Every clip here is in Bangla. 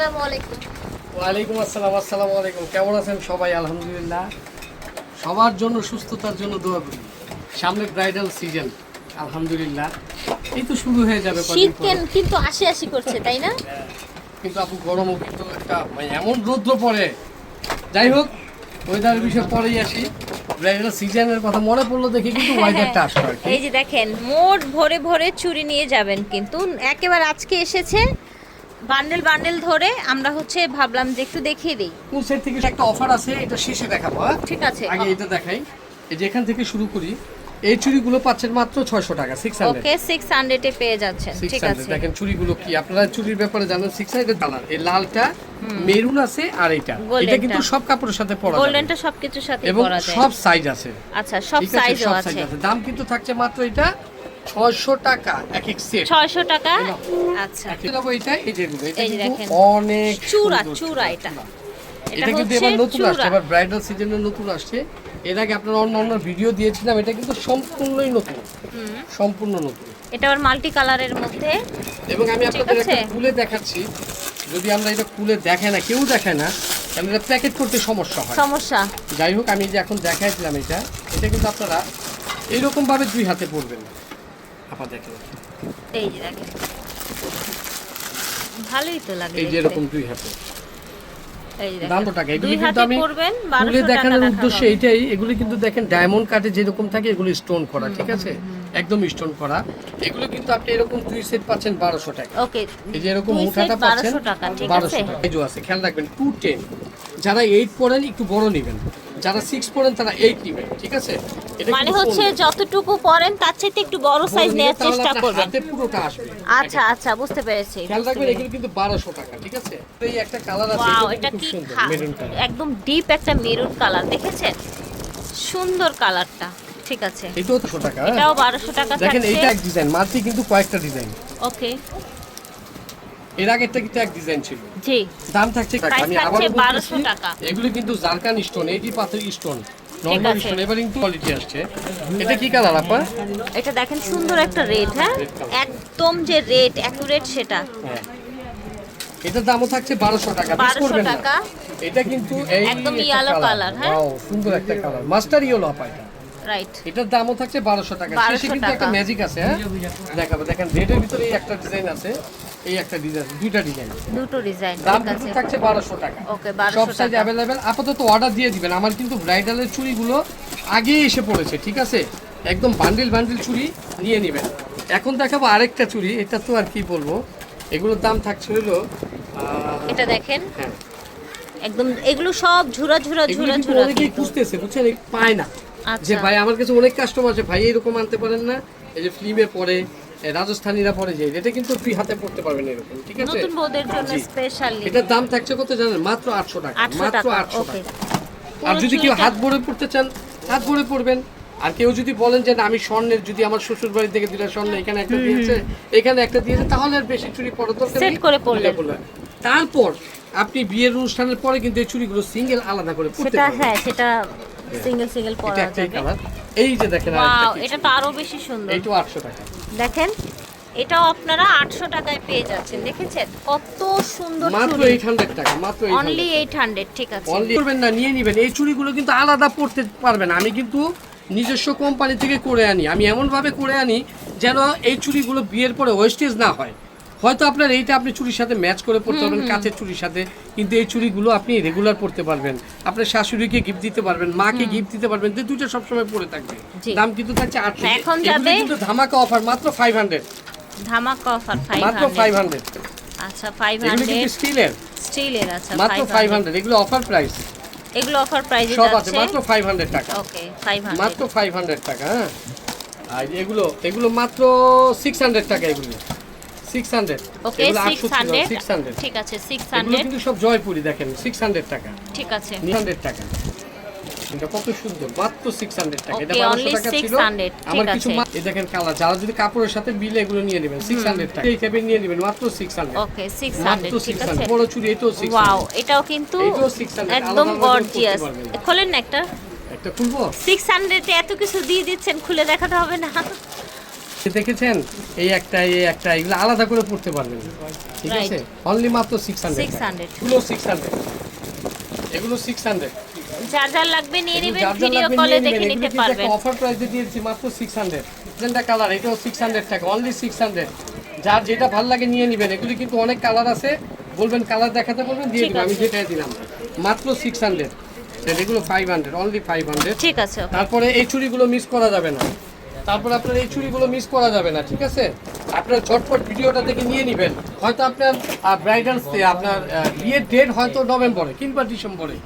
আসসালামু আলাইকুম ওয়ালাইকুম আসসালাম আসসালামু আলাইকুম। কেমন আছেন সবাই? আলহামদুলিল্লাহ। সবার জন্য সুস্থতার জন্য দোয়া করি। সামনে ব্রাইডাল সিজন আলহামদুলিল্লাহ। এই তো শুরু হয়ে যাবে শীত। কিন্তু করছে তাই না? কিন্তু আপু গরমও কিন্তু একটা মানে এমন রৌদ্র পড়ে। যাই হোক ওয়েদারের বিষয়ে পরেই আসি। ব্রাইডাল সিজনের কথা মনে পড়ল দেখে কিন্তু ওয়েদারটা আসলো এই যে দেখেন মোট ভরে ভরে চুরি নিয়ে যাবেন কিন্তু। একেবারে আজকে এসেছে বান্ডেল বান্ডেল ধরে আমরা হচ্ছে ভাবলাম যে একটু দেখিয়ে দিই। কোন সাইড থেকে একটা অফার আছে এটা শেষে দেখাবো হ্যাঁ? ঠিক আছে আগে এটা দেখাই। এই যে এখান থেকে শুরু করি এই চুড়িগুলো পাচ্ছেন মাত্র ছয়শো টাকা সিক্স হান্ড্রেড ওকে সিক্স হান্ড্রেডে পেয়ে যাচ্ছেন ঠিক আছে। দেখেন চুড়িগুলো কি আপনারা চুড়ির ব্যাপারে জানেন সিক্স হান্ড্রেড কালার এই লালটা মেরুন আছে আর এটা এটা কিন্তু সব কাপড়ের সাথে পরা যাবে। গোল্ডেনটা সবকিছুর সাথে পরা যায়। এবং সব সাইজ আছে। আচ্ছা সব সাইজও সব সাইজ আছে। দাম কিন্তু থাকছে মাত্র এটা ছয়শো টাকা এক এক সেট ছয়শো টাকা? আচ্ছা। এটা এই যে অনেক চূড়া, চূড়া এটা। এটা কিন্তু এবার নতুন আসছে এবার ব্রাইডাল সিজনে নতুন আসছে। এর আগে আপনারা অন্য অন্য ভিডিও দিয়েছিলাম এটা কিন্তু সম্পূর্ণই নতুন। সম্পূর্ণ নতুন। এটা আবার মাল্টি কালারের মধ্যে। এবং আমি আপনাদের একটা খুলে দেখাচ্ছি। যদি আমরা এটা খুলে দেখাই না কেউ দেখায় না তাহলে এটা প্যাকেট করতে সমস্যা হয়। সমস্যা। যাই হোক আমি যে এখন দেখাইছিলাম এটা এটা কিন্তু আপনারা এইরকম ভাবে দুই হাতে পড়বেন আপা দেখেন এই যে দেখেন। ভালোই তো লাগে এই যে এরকম দুই হাতে। দাম তো টাকা এগুলি কিন্তু আমি করবেন খুলে 1200 টাকা দেখানোর উদ্দেশ্য এইটাই। এগুলি কিন্তু দেখেন ডায়মন্ড কাটে যেরকম থাকে এগুলো স্টোন করা ঠিক আছে? একদম স্টোন করা। এগুলো কিন্তু আপনি এরকম দুই সেট পাচ্ছেন বারোশো টাকা। ওকে এই যে এরকম মোটাটা পাচ্ছেন 1200 টাকা ঠিক বারোশো টাকা। আছে খেয়াল রাখবেন টু টেন যারা এইট পড়েন একটু বড় নেবেন। যারা সিক্স পড়েন তারা এইট নেবেন ঠিক আছে? মানে হচ্ছে যতটুকু পড়েন তার চাইতে একটু বড় সাইজ নেওয়ার চেষ্টা করবেন। হাতে পুরোটা আসবে। আচ্ছা আচ্ছা বুঝতে পেরেছি খেয়াল রাখবেন এগুলো কিন্তু বারোশো টাকা ঠিক আছে? এই একটা কালার আছে ওয়াও এটা কি মেরুন কালার একদম ডিপ একটা মেরুন কালার দেখেছেন? সুন্দর কালারটা ঠিক আছে। এটাও দুশো টাকা হ্যাঁ? এটাও বারোশো টাকা দেখেন এইটা এক ডিজাইন মাঝে কিন্তু কয়েকটা ডিজাইন ওকে এর আগেরটা কিন্তু এক ডিজাইন ছিল। জি। দাম থাকছে আমি আবার 1200 টাকা। এগুলো কিন্তু জারকান স্টোন এটি পাথর স্টোন নর্মাল। স্টোন এবার কিন্তু কোয়ালিটি আসছে। এটা কি কালার আপা? এটা দেখেন সুন্দর একটা রেড হ্যাঁ? একদম যে রেড অ্যাকুরেট সেটা। হ্যাঁ। এটার দামও থাকছে বারোশো টাকা মিস 1200 করবেন না। টাকা। এটা কিন্তু এই একদম colour। colour, হ্যাঁ? সুন্দর একটা কালার মাস্টার ইয়েলো আপা এটা। রাইট এটার দামও থাকছে বারোশো টাকা। শেষে কিন্তু একটা ম্যাজিক আছে হ্যাঁ? দেখাবো দেখেন রেডের ভিতরে একটা ডিজাইন আছে। এই একটা ডিজাইন দুইটা ডিজাইন দুটো ডিজাইন দাম থাকছে বারোশো টাকা। ওকে সব সাইজ অ্যাভেলেবেল আপাতত অর্ডার দিয়ে দিবেন। আমার কিন্তু ব্রাইডালের চুড়িগুলো আগেই এসে পড়েছে ঠিক আছে? একদম বান্ডিল বান্ডিল চুড়ি নিয়ে নেবেন। এখন দেখাবো আরেকটা চুড়ি। এটা তো আর কি বলব? এগুলোর দাম থাকছে হলো এটা দেখেন। হ্যাঁ। একদম এগুলো সব ঝুরা ঝুরা ঝুরা ঝুরা অনেকেই খুঁজতেছে বুঝছেন? পায় না। যে আচ্ছা। ভাই আমার কাছে অনেক কাস্টমার আছে। ভাই এরকম আনতে পারেন না। এই যে ফিল্মে পরে এ, রাজস্থানীরা পরে যে এটা কিন্তু ফ্রি হাতে পড়তে পারবেন এরকম ঠিক আছে? নতুন বউদের জন্য স্পেশালি এটার দাম থাকছে কত জানেন? মাত্র আটশো টাকা মাত্র টাকা আটশো ওকে। টাকা। আর যদি কেউ হাত ভরে পড়তে চান হাত ভরে পড়বেন। আর কেউ যদি বলেন যে না আমি স্বর্ণের যদি আমার শ্বশুর বাড়ি থেকে দিলে স্বর্ণ এখানে একটা দিয়েছে এখানে একটা দিয়েছে তাহলে আর বেশি চুরি পড়ার দরকার নেই, করে পরলেন। তারপর আপনি বিয়ের অনুষ্ঠানের পরে কিন্তু এই চুড়িগুলো সিঙ্গেল আলাদা করে পড়তে সেটা হ্যাঁ সেটা সিঙ্গেল সিঙ্গেল এটা একটাই যাবে এই যে দেখেন ওয়াও এটা তো আরও বেশি সুন্দর। এইটাও আটশো টাকা। দেখেন এটাও আপনারা আটশো টাকায় পেয়ে যাচ্ছেন। দেখেছেন? কত সুন্দর মাত্র চুড়ি। এইট হান্ড্রেড টাকা মাত্র অনলি এইট হান্ড্রেড ঠিক আছে। অনলি করবেন না নিয়ে নেবেন। এই চুড়িগুলো কিন্তু আলাদা পড়তে পারবেন আমি কিন্তু নিজস্ব কোম্পানি থেকে করে আনি। আমি এমনভাবে করে আনি যেন এই চুড়িগুলো বিয়ের পরে ওয়েস্টেজ না হয়। হয়তো আপনার এইটা আপনি চুরির সাথে ম্যাচ করে পড়তে পারবেন কাঁচের চুরির সাথে। কিন্তু এই চুড়িগুলো আপনি রেগুলার পড়তে পারবেন। আপনার শাশুড়িকে গিফট দিতে পারবেন মাকে গিফট দিতে পারবেন যে দুইটা সবসময় পরে থাকবে। দাম কিন্তু থাকছে আটশো। এখন যাবে- কিন্তু ধামাকা অফার মাত্র ফাইভ হান্ড্রেড ধামাকা অফার মাত্র ফাইভ হান্ড্রেড আচ্ছা ফাইভ হান্ড্রেড স্টিলের স্টিলের আচ্ছা মাত্র ফাইভ হান্ড্রেড এগুলো অফার প্রাইস এগুলো অফার প্রাইসে সব আছে মাত্র ফাইভ হান্ড্রেড টাকা। ওকে ফাইভ হান্ড্রেড মাত্র ফাইভ হান্ড্রেড টাকা হ্যাঁ। আর এগুলো এগুলো মাত্র সিক্স হান্ড্রেড টাকা এগুলো। সিক্স হান্ড্রেড ওকে এগুলো সিক্স আটশো ছিল হান্ড্রেড সিক্স হান্ড্রেড ঠিক আছে সিক্স এগুলো হান্ড্রেড কিন্তু সব জয়পুরি দেখেন সিক্স হান্ড্রেড টাকা। ঠিক আছে। হান্ড্রেড টাকা। এটা কত সুন্দর মাত্র সিক্স হান্ড্রেড টাকা। এটা Okay, বারোশো only টাকা ছিল। আমার কিছু এই দেখেন কালার যারা যদি কাপড়ের সাথে বিলে এগুলো নিয়ে নেবেন সিক্স হান্ড্রেড টাকা। এই টাইপের নিয়ে নেবেন মাত্র six hundred okay six hundred মাত্র ঠিক আছে। বড় চুড়ি এটাও সিক্স ওয়াও এটাও কিন্তু একদম গর্জিয়াস খোলেন না একটা? একটা খুলবো? এত কিছু দিয়ে দিচ্ছেন খুলে দেখাতে হবে না। দেখেছেন? এই একটা এই একটা এগুলো আলাদা করে পড়তে পারবেন। ঠিক আছে? অনলি মাত্র সিক্স হান্ড্রেড 600 এগুলো সিক্স হান্ড্রেড এগুলো সিক্স হান্ড্রেড যার যার লাগবে নিয়ে নেবেন ভিডিও কলে দেখে নিতে পারবেন। অফার প্রাইসে দিয়েছি মাত্র সিক্স হান্ড্রেড যেটা কালার এটাও সিক্স হান্ড্রেড টাকা অনলি সিক্স হান্ড্রেড যার যেটা ভালো লাগে নিয়ে নেবেন। এগুলি কিন্তু অনেক কালার আছে। বলবেন কালার দেখাতে বলবেন দিয়ে দিবেন আমি। যেটা দিলাম। মাত্র সিক্স হান্ড্রেড এগুলো five hundred only five hundred ঠিক আছে তারপরে এই চুড়িগুলো মিস করা যাবে না। তারপরে আপনার এই চুড়িগুলো মিস করা যাবে না ঠিক আছে? আপনার ঝটপট ভিডিওটা থেকে নিয়ে নেবেন। হয়তো আপনার ব্রাইডাল আপনার বিয়ের ডেট হয়তো নভেম্বরে কিংবা ডিসেম্বরে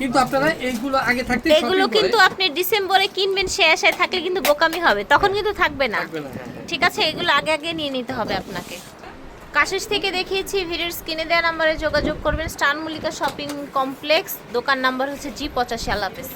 কিন্তু আপনারা এইগুলো আগে থাকতে এগুলো কিন্তু আপনি ডিসেম্বরে কিনবেন সে আশায় থাকলে কিন্তু বোকামি হবে। তখন কিন্তু থাকবে না। হ্যাঁ, হ্যাঁ। ঠিক আছে এগুলো আগে আগে নিয়ে নিতে হবে আপনাকে। কাশেশ থেকে দেখিয়েছি ভিডিওর স্ক্রিনে দেওয়া নাম্বারে যোগাযোগ করবেন। স্টার মল্লিকা শপিং কমপ্লেক্স দোকান নাম্বার হচ্ছে জি পঁচাশি হাফেজ